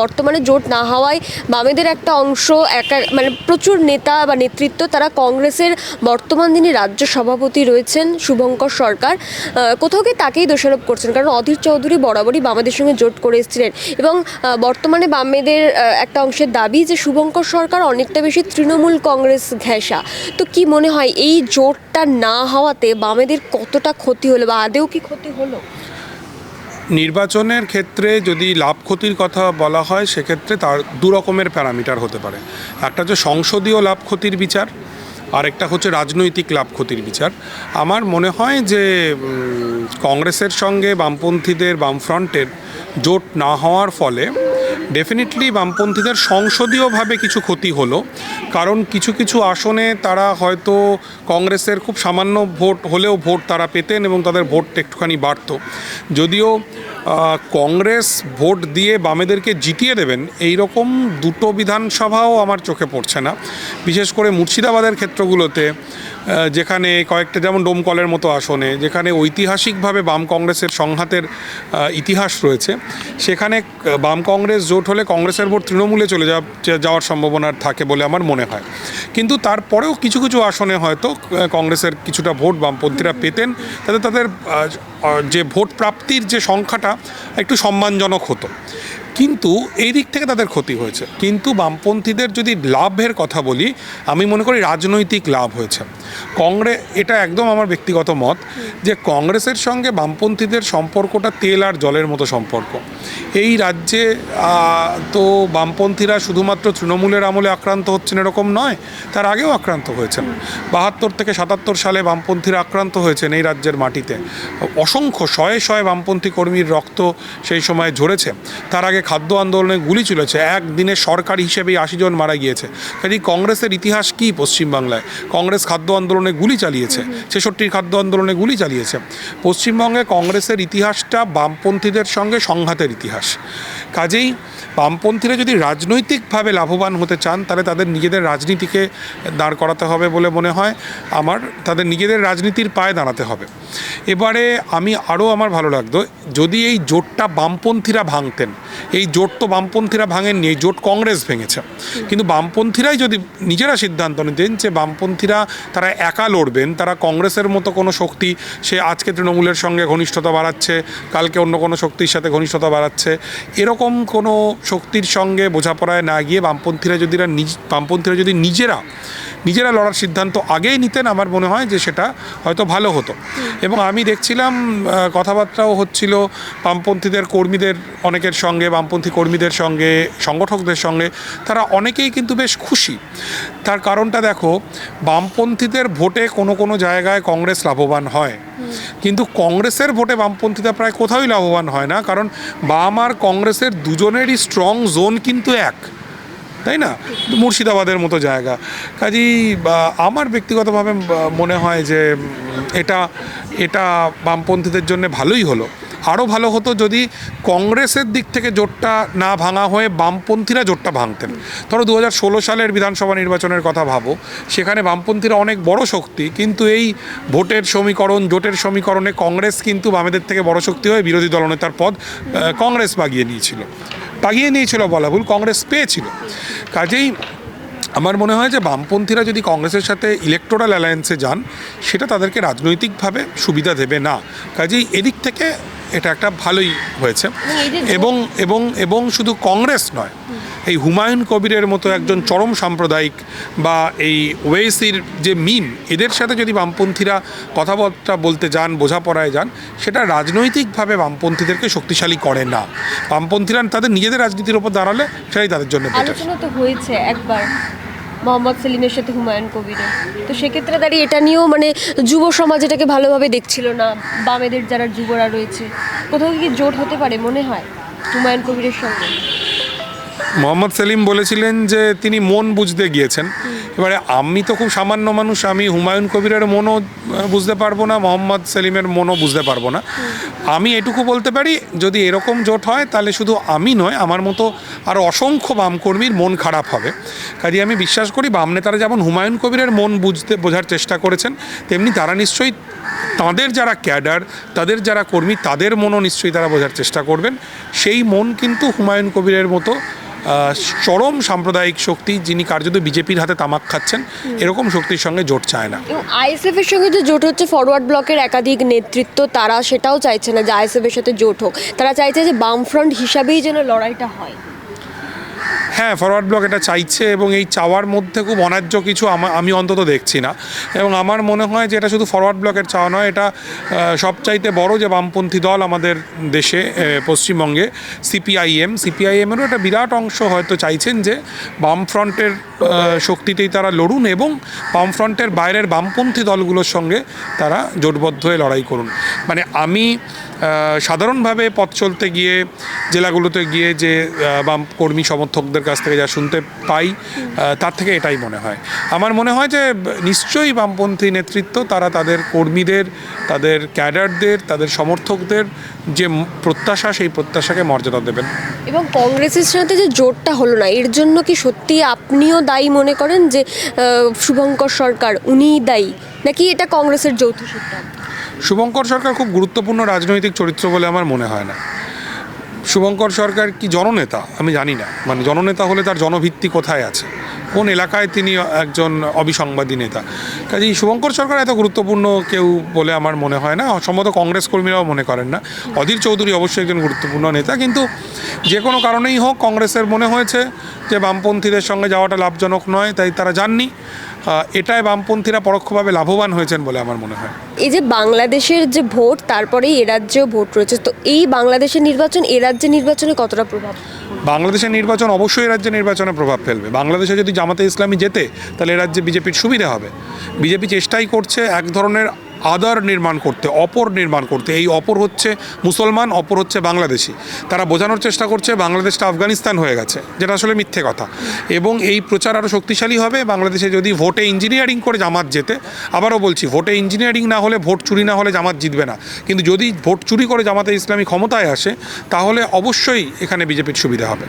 বর্তমানে জোট না হওয়ায় বামেদের একটা অংশ, একা মানে প্রচুর নেতা বা নেতৃত্ব তারা কংগ্রেসের বর্তমান যিনি রাজ্য সভাপতি রয়েছেন শুভঙ্কর সরকার। কোথাও গিয়ে তাকেই দোষারোপ করছেন, কারণ অধীর চৌধুরী বরাবরই বামেদের সঙ্গে জোট করে এসেছিলেন এবং বর্তমানে বামেদের একটা অংশের দাবি যে শুভঙ্কর সরকার অনেকটা বেশি তৃণমূল কংগ্রেস ঘেঁষা। তো কি মনে হয় এই জোটটা না হওয়াতে বামেদের কতটা ক্ষতি হলো বা আদেও কি ক্ষতি হলো? নির্বাচনের ক্ষেত্রে যদি লাভ ক্ষতির কথা বলা হয়, সেক্ষেত্রে তার দু রকমের প্যারামিটার হতে পারে। একটা হচ্ছে সংসদীয় লাভ ক্ষতির বিচার আর একটা হচ্ছে রাজনৈতিক লাভ ক্ষতির বিচার। আমার মনে হয় যে কংগ্রেসের সঙ্গে বামপন্থীদের বামফ্রন্টের জোট না হওয়ার ফলে ডেফিনেটলি বামপন্থীদের সংসদীয়ভাবে কিছু ক্ষতি হলো, কারণ কিছু কিছু আসনে তারা হয়তো কংগ্রেসের খুব সামান্য ভোট হলেও ভোট তারা পেতেন এবং তাদের ভোট একটুখানি বাড়তো। যদিও কংগ্রেস ভোট দিয়ে বামেদেরকে জিতিয়ে দেবেন এই রকম দুটো বিধানসভাও আমার চোখে পড়ছে না। বিশেষ করে মুর্শিদাবাদের ক্ষেত্রগুলোতে যেখানে কয়েকটা যেমন ডোমকলের মতো আসনে, যেখানে ঐতিহাসিকভাবে বাম কংগ্রেসের সংঘাতের ইতিহাস রয়েছে, সেখানে বাম কংগ্রেস জোট হলে কংগ্রেসের ভোট তৃণমূলে চলে যাওয়ার সম্ভাবনা থাকে বলে আমার মনে হয়। কিন্তু তারপরেও কিছু কিছু আসনে হয়তো কংগ্রেসের কিছুটা ভোট বামপন্থীরা পেতেন, তাতে তাদের যে ভোট প্রাপ্তির যে সংখ্যাটা একটু সম্মানজনক হতো। কিন্তু এই দিক থেকে তাদের ক্ষতি হয়েছে। কিন্তু বামপন্থীদের যদি লাভের কথা বলি, আমি মনে করি রাজনৈতিক লাভ হয়েছে। কংগ্রেস এটা একদম আমার ব্যক্তিগত মত যে কংগ্রেসের সঙ্গে বামপন্থীদের সম্পর্কটা তেল আর জলের মতো সম্পর্ক। এই রাজ্যে তো বামপন্থীরা শুধুমাত্র তৃণমূলের আমলে আক্রান্ত হচ্ছেন এরকম নয়, তার আগেও আক্রান্ত হয়েছেন। বাহাত্তর থেকে সাতাত্তর সালে বামপন্থীরা আক্রান্ত হয়েছেন এই রাজ্যের মাটিতে। অসংখ্য, শয়ে শয়ে বামপন্থী কর্মীর রক্ত সেই সময় ঝরেছে। তার আগে খাদ্য আন্দোলনে গুলি চলেছে। একদিনে সরকার হিসেবেই আশি জন মারা গিয়েছে। কাজেই কংগ্রেসের ইতিহাস কি পশ্চিমবাংলায়? কংগ্রেস খাদ্য আন্দোলনে গুলি চালিয়েছে। ছেষট্টির খাদ্য আন্দোলনে গুলি চালিয়েছে। পশ্চিমবঙ্গে কংগ্রেসের ইতিহাসটা বামপন্থীদের সঙ্গে সংঘাতের ইতিহাস। কাজেই বামপন্থীরা যদি রাজনৈতিকভাবে লাভবান হতে চান তাহলে তাদের নিজেদের রাজনীতিকে দাঁড় করাতে হবে বলে মনে হয়। আমার তাদের নিজেদের রাজনীতির পায়ে দাঁড়াতে হবে। এবারে আমি আরও আমার ভালো লাগতো। যদি এই জোটটা বামপন্থীরা ভাঙতেন এই জোট তো বামপন্থীরা ভাঙেননি, এই জোট কংগ্রেস ভেঙেছে। কিন্তু বামপন্থীরাই যদি নিজেরা সিদ্ধান্ত নিতেন যে বামপন্থীরা তারা একা লড়বেন, তারা কংগ্রেসের মতো কোনো শক্তি, সে আজকে তৃণমূলের সঙ্গে ঘনিষ্ঠতা বাড়াচ্ছে, কালকে অন্য কোনো শক্তির সাথে ঘনিষ্ঠতা বাড়াচ্ছে, এরকম কোনো শক্তির সঙ্গে বোঝাপড়ায় না গিয়ে বামপন্থীরা যদি নিজ, বামপন্থীরা যদি নিজেরা নিজেরা লড়ার সিদ্ধান্ত আগেই নিতেন, আমার মনে হয় যে সেটা হয়তো ভালো হতো। এবং আমি দেখছিলাম কথাবার্তাও হচ্ছিল, বামপন্থীদের কর্মীদের অনেকের সঙ্গে বামপন্থী কর্মীদের সঙ্গে, সংগঠকদের সঙ্গে, তারা অনেকেই কিন্তু বেশ খুশি। তার কারণটা দেখো, বামপন্থীদের ভোটে কোনো কোনো জায়গায় কংগ্রেস লাভবান হয়। কিন্তু কংগ্রেসের ভোটে বামপন্থীরা প্রায় কোথাওই লাভবান হয় না, কারণ বাম আর কংগ্রেসের দুজনেরই স্ট্রং জোন কিন্তু এক। তাই না? মুর্শিদাবাদের মতো জায়গা। কাজেই আমার ব্যক্তিগতভাবে মনে হয় যে এটা এটা বামপন্থীদের জন্য ভালোই হলো। আরও ভালো হতো যদি কংগ্রেসের দিক থেকে জোটটা না ভাঙা হয়ে বামপন্থীরা জোটটা ভাঙতেন। ধরো দু হাজার ষোলো সালের বিধানসভা নির্বাচনের কথা ভাবো, সেখানে বামপন্থীরা অনেক বড় শক্তি, কিন্তু এই ভোটের সমীকরণ, জোটের সমীকরণে কংগ্রেস কিন্তু বামেদের থেকে বড় শক্তি হয়ে বিরোধী দলনেতার পদ কংগ্রেস বাগিয়ে নিয়েছিল। বাগিয়ে নিয়েছিল বলা ভুল, কংগ্রেস পেয়েছিল। কাজেই আমার মনে হয় যে বামপন্থীরা যদি কংগ্রেসের সাথে ইলেকটোরাল অ্যালায়েন্সে যান, সেটা তাদেরকে রাজনৈতিকভাবে সুবিধা দেবে না। কাজেই এদিক থেকে এটা একটা ভালোই হয়েছে। জোট- এবং এবং এবং শুধু কংগ্রেস নয় এই হুমায়ুন কবিরের মতো একজন চরম সাম্প্রদায়িক বা এই ওয়েসির যে মিম এদের সাথে যদি বামপন্থীরা কথাবার্তা বলতে যান বোঝাপড়ায় যান সেটা রাজনৈতিকভাবে বামপন্থীদেরকে শক্তিশালী করে না। বামপন্থীরা তাদের নিজেদের রাজনীতির ওপর দাঁড়ালে সেটাই তাদের জন্য আলোচনা তো হয়েছে একবার। মোহাম্মদ সেলিমের সাথে হুমায়ুন কবিরের। তো সেক্ষেত্রে দাঁড়িয়ে এটা নিয়েও মানে যুব সমাজ এটাকে ভালোভাবে দেখছিল না, বামেদের যারা যুবরা রয়েছে। কোথাও কি জোট হতে পারে মনে হয় হুমায়ুন কবিরের সঙ্গে? মোহাম্মদ সেলিম বলেছিলেন যে তিনি মন বুঝতে গিয়েছেন। এবারে আমি তো খুব সামান্য মানুষ, আমি হুমায়ুন কবিরের মনও বুঝতে পারব না, মোহাম্মদ সেলিমের মনও বুঝতে পারব না। আমি এটুকু বলতে পারি, যদি এরকম জোট হয়, তাহলে শুধু আমি নয়, আমার মতো আরও অসংখ্য বামকর্মীর মন খারাপ হবে। কাজে আমি বিশ্বাস করি, বাম নেতারা যেমন হুমায়ুন কবিরের মন বুঝতে, বোঝার চেষ্টা করেছেন, তেমনি তারা নিশ্চয়ই তাদের যারা ক্যাডার, তাদের যারা কর্মী, তাদের মনও নিশ্চয়ই তারা বোঝার চেষ্টা করবেন। সেই মন কিন্তু হুমায়ুন কবিরের মতো চরম সাম্প্রদায়িক শক্তি যিনি কার্যত বিজেপির হাতে তামাক খাচ্ছেন, এরকম শক্তির সঙ্গে জোট চায় না। আইএসএফ এর সঙ্গে যে জোট হচ্ছে ফরওয়ার্ড ব্লকের একাধিক নেতৃত্ব, তারা সেটাও চাইছে না যে আইএসএফ এর সাথে জোট হোক। তারা চাইছে যে বামফ্রন্ট হিসাবেই যেন লড়াইটা হয়। হ্যাঁ ফরওয়ার্ড ব্লক এটা চাইছে এবং এই চাওয়ার মধ্যে খুব অন্যায্য কিছু আমা- অন্তত দেখছি না। এবং আমার মনে হয় যে এটা শুধু ফরওয়ার্ড ব্লকের চাওয়া নয় এটা সবচাইতে বড় যে বামপন্থী দল আমাদের দেশে পশ্চিমবঙ্গে সিপিআইএম সিপিআইএমেরও একটা বিরাট অংশ হয়তো চাইছেন যে বামফ্রন্টের আহ, শক্তিতেই তারা লড়ুন এবং বামফ্রন্টের বাইরের বামপন্থী দলগুলোর সঙ্গে তারা জোটবদ্ধ হয়ে লড়াই করুন। মানে আমি সাধারণভাবে পথ চলতে গিয়ে, জেলাগুলোতে গিয়ে যে বাম কর্মী সমর্থকদের কাছ থেকে যা শুনতে পাই তার থেকে এটাই মনে হয়। আমার মনে হয় যে, নিশ্চয়ই বামপন্থী নেতৃত্ব তারা তাদের কর্মীদের, তাদের ক্যাডারদের, তাদের সমর্থকদের যে প্রত্যাশা, সেই প্রত্যাশাকে মর্যাদা দেবেন। এবং কংগ্রেসের সাথে যে জোটটা হলো না, এর জন্য কি সত্যি আপনিও দায়ী মনে করেন যে শুভঙ্কর সরকার, উনিই দায়ী? নাকি এটা কংগ্রেসের যৌথ সিদ্ধান্ত শুভঙ্কর সরকার খুব গুরুত্বপূর্ণ রাজনৈতিক চরিত্র বলে আমার মনে হয় না। শুভঙ্কর সরকার কি জননেতা? আমি জানি না। মানে জননেতা হলে তার জনভিত্তি কোথায় আছে? কোন এলাকায় তিনি একজন অবিসংবাদী নেতা? কাজেই শুভঙ্কর সরকার এত গুরুত্বপূর্ণ কেউ বলে আমার মনে হয় না। সম্ভবত কংগ্রেস কর্মীরাও মনে করেন না। অধীর চৌধুরী অবশ্যই একজন গুরুত্বপূর্ণ নেতা। কিন্তু যে কোনো কারণেই হোক, কংগ্রেসের মনে হয়েছে যে বামপন্থীদের সঙ্গে যাওয়াটা লাভজনক নয় তাই তারা যাননি। এটায় বামপন্থীরা পরোক্ষভাবে লাভবান হয়েছেন বলে আমার মনে হয়। এই যে বাংলাদেশের যে ভোট তারপরেই এ রাজ্যেও ভোট রয়েছে। তো এই বাংলাদেশের নির্বাচন এ রাজ্যের নির্বাচনে কতটা প্রভাব? বাংলাদেশের নির্বাচন অবশ্যই রাজ্যে নির্বাচনে প্রভাব ফেলবে। বাংলাদেশে যদি জামাতে ইসলামী যেতে তাহলে এ রাজ্যে বিজেপির সুবিধা হবে। বিজেপি চেষ্টাই করছে এক ধরনের আদার নির্মাণ করতে, অপর নির্মাণ করতে। এই অপর হচ্ছে মুসলমান, অপর হচ্ছে বাংলাদেশি। তারা বোঝানোর চেষ্টা করছে, বাংলাদেশটা আফগানিস্তান হয়ে গেছে, যেটা আসলে মিথ্যে কথা। এবং এই প্রচার আরও শক্তিশালী হবে, বাংলাদেশে যদি ভোটে ইঞ্জিনিয়ারিং করে জামাত জেতে, আবারও বলছি, ভোটে ইঞ্জিনিয়ারিং না হলে, ভোট চুরি না হলে জামাত জিতবে না। কিন্তু যদি ভোট চুরি করে জামাতে ইসলামী ক্ষমতায় আসে, তাহলে অবশ্যই এখানে বিজেপির সুবিধা হবে।